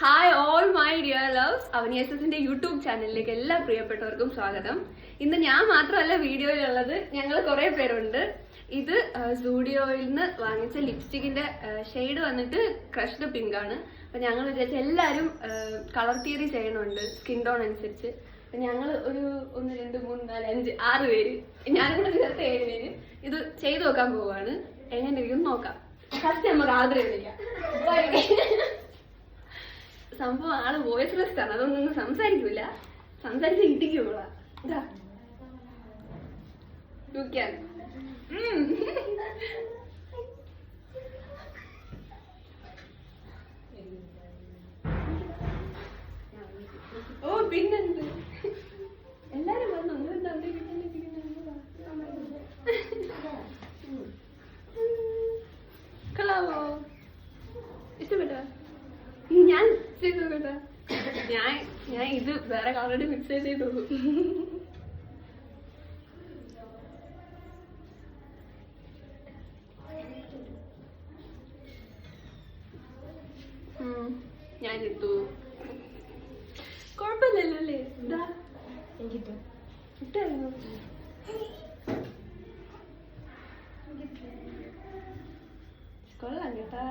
Hi all my dear loves Avani YouTube ചാനലിലേക്ക് എല്ലാ പ്രിയപ്പെട്ടവർക്കും സ്വാഗതം. ഇന്ന് ഞാൻ മാത്രമല്ല വീഡിയോയിലുള്ളത് ഞങ്ങൾ കുറെ പേരുണ്ട്. ഇത് സ്റ്റുഡിയോയിൽ നിന്ന് വാങ്ങിച്ച ലിപ്സ്റ്റിക്കിന്റെ ഷെയ്ഡ് വന്നിട്ട് ക്രഷ്ഡ് പിങ്ക് ആണ് അപ്പൊ ഞങ്ങൾ വിചാരിച്ച എല്ലാവരും കളർ തിയറി ചെയ്യണമുണ്ട് സ്കിൻ ടോൺ അനുസരിച്ച്. ഞങ്ങൾ ഒരു ഒന്ന് രണ്ട് മൂന്ന് നാല് അഞ്ച് ആറ് പേര്. ഞാനും കൂടെ ചേർത്ത് ഏഴ് പേര്. ഇത് ചെയ്തു നോക്കാൻ പോവാണ്. എങ്ങനെ ഇരിക്കും നോക്കാം. ഫസ്റ്റ് നമുക്ക് വിളിക്കാം. സംഭവം ആൾ വോയിസ് റെസ്റ്റ് ആണ്. അതൊന്നും സംസാരിക്കൂല. സംസാരിച്ച്. ഉം. ഓ പിന്നെന്ത് എല്ലാരും വന്നു നിങ്ങളെന്താ അവിടെ ഇങ്ങനെ ഇരിക്കുന്നെ? കൊള്ളാവോ ഇഷ്ടപ്പെട്ടോ ഈ ഞാൻ ചെയ്ത് നോക്കട്ടെ ഞാൻ ഞാൻ ഇത് വേറെ കളറോട് മിക്സ് ചെയ്തോളൂ ഉം, ഞാൻ ഇട്ടു. കുഴപ്പമില്ലല്ലോ? അല്ലേ ഇതാ ഇട്ടായിരുന്നു? കൊള്ളാം കേട്ടാ.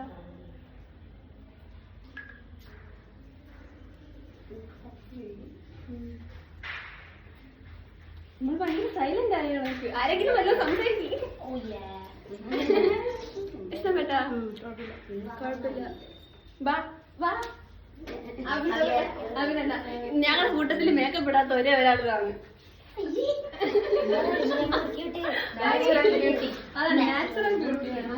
നമ്മൾ ഭയങ്കര സൈലന്റ് ആയ? കണക്ക് ആരെങ്കിലും വല്ലതും സംസാരിക്കും. ഇഷ്ടപ്പെട്ടാ? കുഴപ്പമില്ല. വാ വാ. അഭിനന്ദ ഞങ്ങളുടെ കൂട്ടത്തിൽ മേക്കപ്പ് ഇടാത്ത ഒരേ ഒരാളാണ് നാച്ചുറൽ ബ്യൂട്ടി അതെ നാച്ചുറൽ ബ്യൂട്ടിയാണ്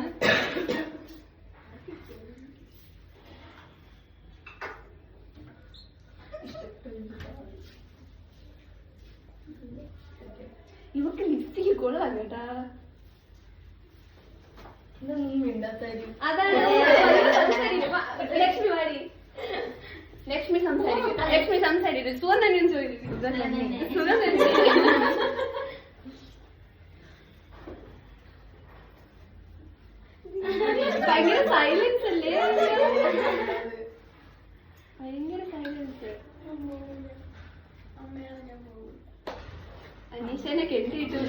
ഇവക്ക് ലിപ്സ്റ്റിക്ക് കൊള്ളാം കേട്ടാ. അതാണ്. ലക്ഷ്മി വാടി. ലക്ഷ്മി സംസാരിക്കും. ലക്ഷ്മി സംസാരിക്കും. സുഖം തന്നെയെന്ന് ചോദിക്കും. സുഖം തന്നെ. ഭയങ്കര സൈലൻസ് അല്ലേ? ഭയങ്കര അനീഷനെ കെട്ടിയിട്ടു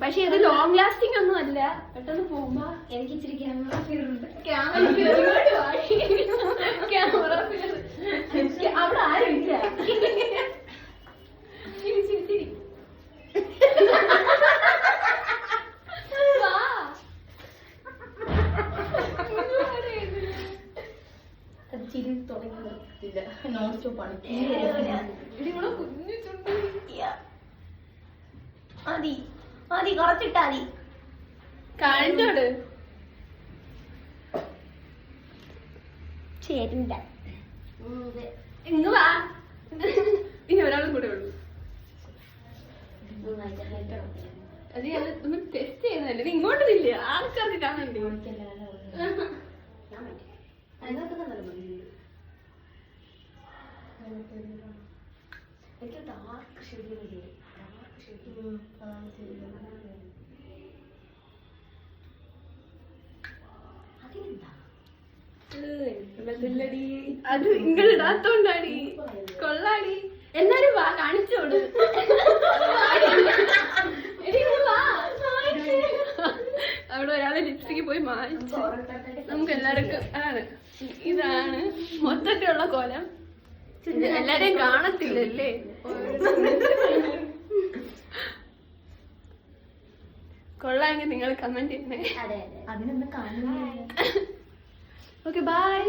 പക്ഷെ ഇത് ലോങ് ലാസ്റ്റിംഗ് ഒന്നും അല്ല. പെട്ടെന്ന് പോകുമ്പോ എനിക്ക് ഇച്ചിരി ക്യാമറ ഫിയർ ഉണ്ട്. ക്യാമറ നിർത്തില്ല നോൺ സ്റ്റോപ്പാണ് ആണ്. ഇവളെ കുഞ്ഞു ചുണ്ട്. മതി മതി കുറച്ചിട്ടാ മതി കാണിച്ചോട്. ചേരുണ്ട ഇങ്ങ് വാ. ഇനി ഒരാളും കൂടെ ഉള്ളൂ. അത് ഞാൻ ഒന്ന് ടെസ്റ്റ് ചെയ്യുന്നതല്ലേ? ഇങ്ങോട്ടൊന്നില്ല ആൾക്കാർക്ക് കാണണ്ടേ എനിക്ക് ഡാർക്ക് ഷെയ്ഡ് ഡാർക്ക് ഷെയ്ഡ് അതിനെന്താ? ഇല്ലടി. അത് ഇങ്ങളിടാത്തോണ്ടാടി കൊള്ളാടി. എല്ലാരും വാ കാണിച്ചോട്. അവിടെ ഒരാളെ ലിപ്സ്റ്റിക്ക് പോയി മാനിച്ചു. നമുക്ക് എല്ലാവർക്കും ആണ്. ഇതാണ് മൊത്തത്തിലുള്ള കോലം. എല്ലാരെയും കാണത്തില്ലല്ലേ? കൊള്ളാമെങ്കിൽ നിങ്ങൾ കമന്റ് ചെയ്യുന്നേ അതെ അതെ. കാണുന്നില്ല ഓക്കെ ബൈ